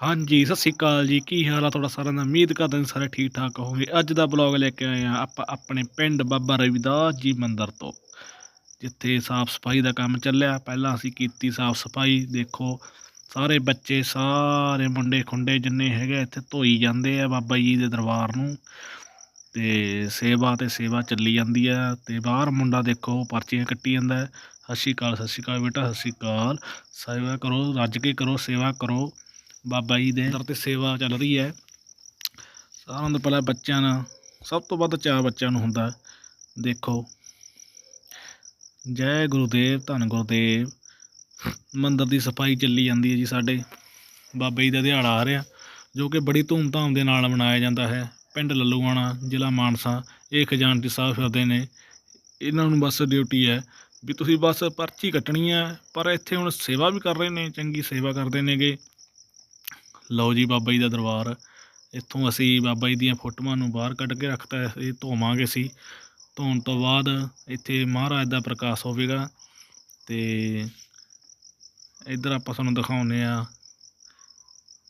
ਹਾਂਜੀ, ਸਤਿ ਸ਼੍ਰੀ ਅਕਾਲ ਜੀ। ਕੀ ਹਾਲ ਆ ਤੁਹਾਡਾ ਸਾਰਿਆਂ ਦਾ? ਉਮੀਦ ਕਰਦੇ ਹਾਂ ਸਾਰੇ ਠੀਕ ਠਾਕ ਹੋਵੋਗੇ। ਅੱਜ ਦਾ ਬਲੌਗ ਲੈ ਕੇ ਆਏ ਆ ਆਪਾਂ ਆਪਣੇ ਪਿੰਡ ਬਾਬਾ ਰਵਿਦਾਸ ਜੀ ਮੰਦਿਰ ਤੋਂ, ਜਿੱਥੇ ਸਾਫ਼ ਸਫ਼ਾਈ ਦਾ ਕੰਮ ਚੱਲਿਆ। ਪਹਿਲਾਂ ਅਸੀਂ ਕੀਤੀ ਸਾਫ਼ ਸਫ਼ਾਈ। ਦੇਖੋ, ਸਾਰੇ ਬੱਚੇ, ਸਾਰੇ ਮੁੰਡੇ ਖੁੰਡੇ ਜਿੰਨੇ ਹੈਗੇ ਇੱਥੇ ਧੋਈ ਜਾਂਦੇ ਆ ਬਾਬਾ ਜੀ ਦੇ ਦਰਬਾਰ ਨੂੰ। ਤੇ ਸੇਵਾ ਤੇ ਸੇਵਾ ਚੱਲੀ ਜਾਂਦੀ ਆ ਤੇ ਬਾਹਰ ਮੁੰਡਾ ਦੇਖੋ, ਪਰਚੀਆਂ ਕੱਟੀ ਜਾਂਦਾ। ਸਤਿ ਸ਼੍ਰੀ ਅਕਾਲ, ਸਤਿ ਸ਼੍ਰੀ ਅਕਾਲ ਬੇਟਾ, ਸਤਿ ਸ਼੍ਰੀ ਅਕਾਲ। ਸੇਵਾ ਕਰੋ, ਰੱਜ ਕੇ ਕਰੋ, ਸੇਵਾ ਕਰੋ। ਬਾਬਾ ਜੀ ਦੇ ਦਰ ਤੇ ਸੇਵਾ ਚੱਲ ਰਹੀ ਹੈ। ਸਾਰਿਆਂ ਤੋਂ ਪਹਿਲਾਂ ਬੱਚਿਆਂ ਨਾਲ ਸਭ ਤੋਂ ਵੱਧ ਚਾਅ ਬੱਚਿਆਂ ਨੂੰ ਹੁੰਦਾ, ਦੇਖੋ। ਜੈ ਗੁਰੂਦੇਵ, ਧੰਨ ਗੁਰੂਦੇਵ, ਮੰਦਰ ਦੀ ਸਫ਼ਾਈ ਚੱਲੀ ਜਾਂਦੀ ਹੈ ਜੀ ਸਾਡੇ। ਬਾਬਾ ਜੀ ਦਾ ਦਿਹਾੜਾ ਆ ਰਿਹਾ, ਜੋ ਕਿ ਬੜੀ ਧੂਮਧਾਮ ਦੇ ਨਾਲ ਮਨਾਇਆ ਜਾਂਦਾ ਹੈ। ਪਿੰਡ ਲੱਲੂਆਣਾ, ਜ਼ਿਲ੍ਹਾ ਮਾਨਸਾ, ਇਹ ਖਜ਼ਾਨਚੀ ਸਾਹਿਬ ਫਿਰਦੇ ਨੇ। ਇਹਨਾਂ ਨੂੰ ਬਸ ਡਿਊਟੀ ਹੈ ਵੀ ਤੁਸੀਂ ਬਸ ਪਰਚੀ ਕੱਟਣੀ ਹੈ, ਪਰ ਇੱਥੇ ਹੁਣ ਸੇਵਾ ਵੀ ਕਰ ਰਹੇ ਨੇ, ਚੰਗੀ ਸੇਵਾ ਕਰਦੇ ਨੇਗੇ। ਲਓ ਜੀ ਬਾਬਾ ਜੀ ਦਾ ਦਰਬਾਰ। ਇੱਥੋਂ ਅਸੀਂ ਬਾਬਾ ਜੀ ਦੀਆਂ ਫੋਟੋਆਂ ਨੂੰ ਬਾਹਰ ਕੱਢ ਕੇ ਰੱਖਤਾ ਇਹ ਧੋਵਾਂਗੇ ਅਸੀਂ। ਧੋਣ ਤੋਂ ਬਾਅਦ ਇੱਥੇ ਮਹਾਰਾਜ ਦਾ ਪ੍ਰਕਾਸ਼ ਹੋਵੇਗਾ ਤੇ ਇੱਧਰ ਆਪਾਂ ਤੁਹਾਨੂੰ ਦਿਖਾਉਂਦੇ ਆ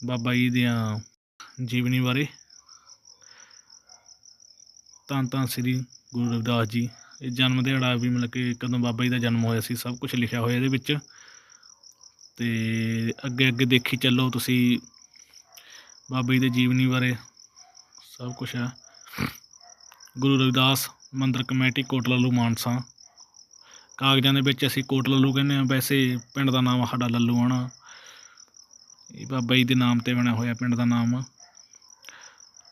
ਬਾਬਾ ਜੀ ਦੀਆਂ ਜੀਵਨੀ ਬਾਰੇ। ਧੰਨ ਧੰਨ ਸ੍ਰੀ ਗੁਰੂ ਰਵਿਦਾਸ ਜੀ, ਇਹ ਜਨਮ ਦਿਹਾੜਾ ਵੀ ਮਤਲਬ ਕਿ ਕਦੋਂ ਬਾਬਾ ਜੀ ਦਾ ਜਨਮ ਹੋਇਆ ਸੀ, ਸਭ ਕੁਝ ਲਿਖਿਆ ਹੋਇਆ ਇਹਦੇ ਵਿੱਚ। ਤੇ ਅੱਗੇ ਅੱਗੇ ਦੇਖੀ ਚੱਲੋ ਤੁਸੀਂ ਬਾਬਾ ਜੀ ਦੇ ਜੀਵਨੀ ਬਾਰੇ ਸਭ ਕੁਝ ਹੈ। ਗੁਰੂ ਰਵਿਦਾਸ ਮੰਦਰ ਕਮੇਟੀ ਕੋਟ ਮਾਨਸਾ। ਕਾਗਜ਼ਾਂ ਦੇ ਵਿੱਚ ਅਸੀਂ ਕੋਟ ਕਹਿੰਦੇ ਆ ਵੈਸੇ ਪਿੰਡ ਦਾ ਨਾਮ ਸਾਡਾ ਲੱਲੂ ਆਣਾ। ਇਹ ਬਾਬਾ ਜੀ ਦੇ ਨਾਮ ਤੇ ਬਣਿਆ ਹੋਇਆ ਪਿੰਡ ਦਾ ਨਾਮ।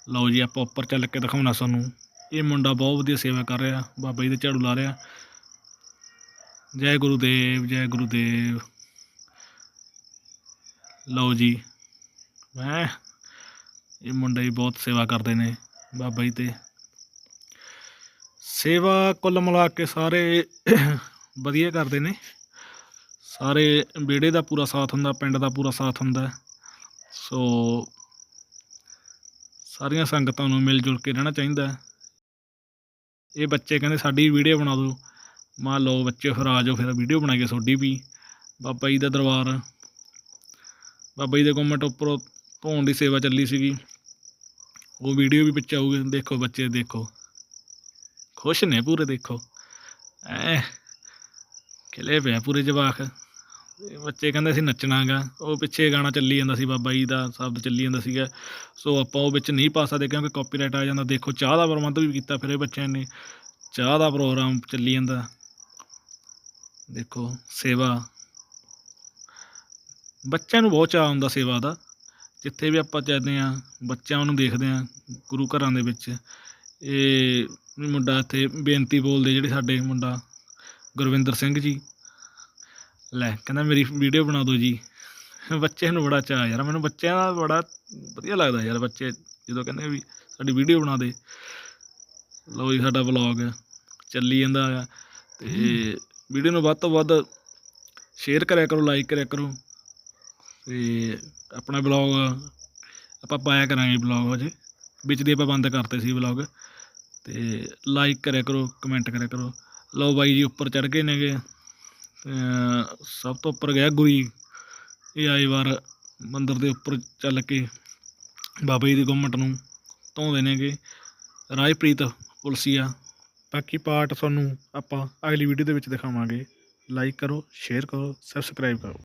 ਲਓ ਜੀ, ਆਪਾਂ ਉੱਪਰ ਚੱਲ ਕੇ ਦਿਖਾਉਣਾ ਸਾਨੂੰ ਇਹ ਮੁੰਡਾ ਬਹੁਤ ਵਧੀਆ ਸੇਵਾ ਕਰ ਰਿਹਾ। ਬਾਬਾ ਜੀ ਦੇ ਝਾੜੂ ਲਾ ਰਿਹਾ। ਜੈ ਗੁਰੂ ਦੇਵ ਜੈ ਗੁਰੂ ਦੇਵ ਲਓ ਜੀ ਮੈਂ ਇਹ ਮੁੰਡੇ ਵੀ ਬਹੁਤ ਸੇਵਾ ਕਰਦੇ ਨੇ ਬਾਬਾ ਜੀ ਤੇ। ਸੇਵਾ ਕੁੱਲ ਮਿਲਾ ਕੇ ਸਾਰੇ ਵਧੀਆ ਕਰਦੇ ਨੇ। ਸਾਰੇ ਵਿਹੜੇ ਦਾ ਪੂਰਾ ਸਾਥ ਹੁੰਦਾ, ਪਿੰਡ ਦਾ ਪੂਰਾ ਸਾਥ ਹੁੰਦਾ। ਸੋ ਸਾਰੀਆਂ ਸੰਗਤਾਂ ਨੂੰ ਮਿਲ ਜੁਲ ਕੇ ਰਹਿਣਾ ਚਾਹੀਦਾ। ਇਹ ਬੱਚੇ ਕਹਿੰਦੇ, ਸਾਡੀ ਵੀਡੀਓ ਬਣਾ ਦਿਓ। ਮਾਂ, ਲਓ ਬੱਚੇ, ਫਿਰ ਆ ਜਾਓ, ਫਿਰ ਵੀਡੀਓ ਬਣਾਈਏ ਤੁਹਾਡੀ ਵੀ। ਬਾਬਾ ਜੀ ਦਾ ਦਰਬਾਰ। ਬਾਬਾ ਜੀ ਦੇ ਗੁੰਮਟ ਉੱਪਰੋਂ ਧੋਣ ਦੀ ਸੇਵਾ ਚੱਲੀ ਸੀਗੀ। ਉਹ ਵੀਡੀਓ ਵੀ ਵਿੱਚ ਆਊਗੀ, ਦੇਖੋ ਬੱਚੇ, ਦੇਖੋ। ਖੁਸ਼ ਨੇ ਪੂਰੇ, ਦੇਖੋ। ਐ, ਖਿਲੇ ਪਿਆ ਪੂਰੇ ਜਵਾਕ। ਬੱਚੇ ਕਹਿੰਦੇ ਸੀ ਨੱਚਣਾਗਾ। ਉਹ ਪਿੱਛੇ ਗਾਣਾ ਚੱਲੀ ਜਾਂਦਾ ਸੀ, ਬਾਬਾ ਜੀ ਦਾ ਸ਼ਬਦ ਚੱਲੀ ਜਾਂਦਾ ਸੀਗਾ। ਸੋ ਆਪਾਂ ਉਹ ਵਿੱਚ ਨਹੀਂ ਪਾ ਸਕਦੇ ਕਿਉਂਕਿ ਕਾਪੀਰਾਈਟ ਆ ਜਾਂਦਾ। ਦੇਖੋ, ਚਾਹ ਦਾ ਪ੍ਰਬੰਧ ਵੀ ਕੀਤਾ ਫਿਰ ਇਹ ਬੱਚਿਆਂ ਨੇ। ਚਾਹ ਦਾ ਪ੍ਰੋਗਰਾਮ ਚੱਲੀ ਜਾਂਦਾ। ਦੇਖੋ, ਸੇਵਾ। ਬੱਚਿਆਂ ਨੂੰ ਬਹੁਤ ਚਾਅ ਹੁੰਦਾ ਸੇਵਾ ਦਾ। ਜਿੱਥੇ ਵੀ ਆਪਾਂ ਜਾਂਦੇ ਆ ਬੱਚਿਆਂ ਨੂੰ ਦੇਖਦੇ ਆ ਗੁਰੂ ਘਰਾਂ ਦੇ ਵਿੱਚ ਇਹ ਮੁੰਡਾ ਇੱਥੇ ਬੇਨਤੀ ਬੋਲਦੇ ਜਿਹੜੇ ਸਾਡੇ ਮੁੰਡਾ ਗੁਰਵਿੰਦਰ ਸਿੰਘ ਜੀ। ਲੈ ਕਹਿੰਦਾ ਮੇਰੀ ਵੀਡੀਓ ਬਣਾ ਦਿਓ ਜੀ। ਬੱਚੇ ਨੂੰ ਬੜਾ ਚਾਅ ਯਾਰ ਮੈਨੂੰ ਬੱਚਿਆਂ ਦਾ ਬੜਾ ਵਧੀਆ ਲੱਗਦਾ ਯਾਰ ਬੱਚੇ ਜਦੋਂ ਕਹਿੰਦੇ ਵੀ ਸਾਡੀ ਵੀਡੀਓ ਬਣਾ ਦੇ। ਲਓ ਜੀ ਸਾਡਾ ਵਲੌਗ ਚੱਲੀ ਜਾਂਦਾ ਹੈਗਾ ਤੇ ਵੀਡੀਓ ਨੂੰ ਵੱਧ ਤੋਂ ਵੱਧ ਸ਼ੇਅਰ ਕਰਿਆ ਕਰੋ ਲਾਈਕ ਕਰਿਆ ਕਰੋ। ਤੇ ਆਪਣਾ ਬਲੌਗ ਆਪਾਂ ਪਾਇਆ ਕਰਾਂਗੇ ਬਲੌਗ ਅਜੇ ਵਿੱਚ ਦੀ ਆਪਾਂ ਬੰਦ ਕਰਤੇ ਸੀ ਬਲੌਗ ਤੇ ਲਾਈਕ ਕਰਿਆ ਕਰੋ ਕਮੈਂਟ ਕਰਿਆ ਕਰੋ। ਲਓ ਬਾਈ ਜੀ, ਉੱਪਰ ਚੜ ਗਏ ਨੇਗੇ। ਸਭ ਤੋਂ ਉੱਪਰ ਗਿਆ ਗੁਰੀ। ਇਹ ਆਏ ਵਾਰ ਮੰਦਰ ਦੇ ਉੱਪਰ ਚੱਲ ਕੇ ਬਾਬਾ ਜੀ ਦੇ ਗੁੰਮਟ ਨੂੰ ਧੋਂਦੇ ਨੇਗੇ। ਰਾਜਪ੍ਰੀਤ ਪੁਲਸੀਆ। ਬਾਕੀ ਪਾਰਟ ਤੁਹਾਨੂੰ ਆਪਾਂ ਅਗਲੀ ਵੀਡੀਓ ਦੇ ਵਿੱਚ ਦਿਖਾਵਾਂਗੇ। ਲਾਈਕ ਕਰੋ ਸ਼ੇਅਰ ਕਰੋ ਸਬਸਕ੍ਰਾਈਬ ਕਰੋ।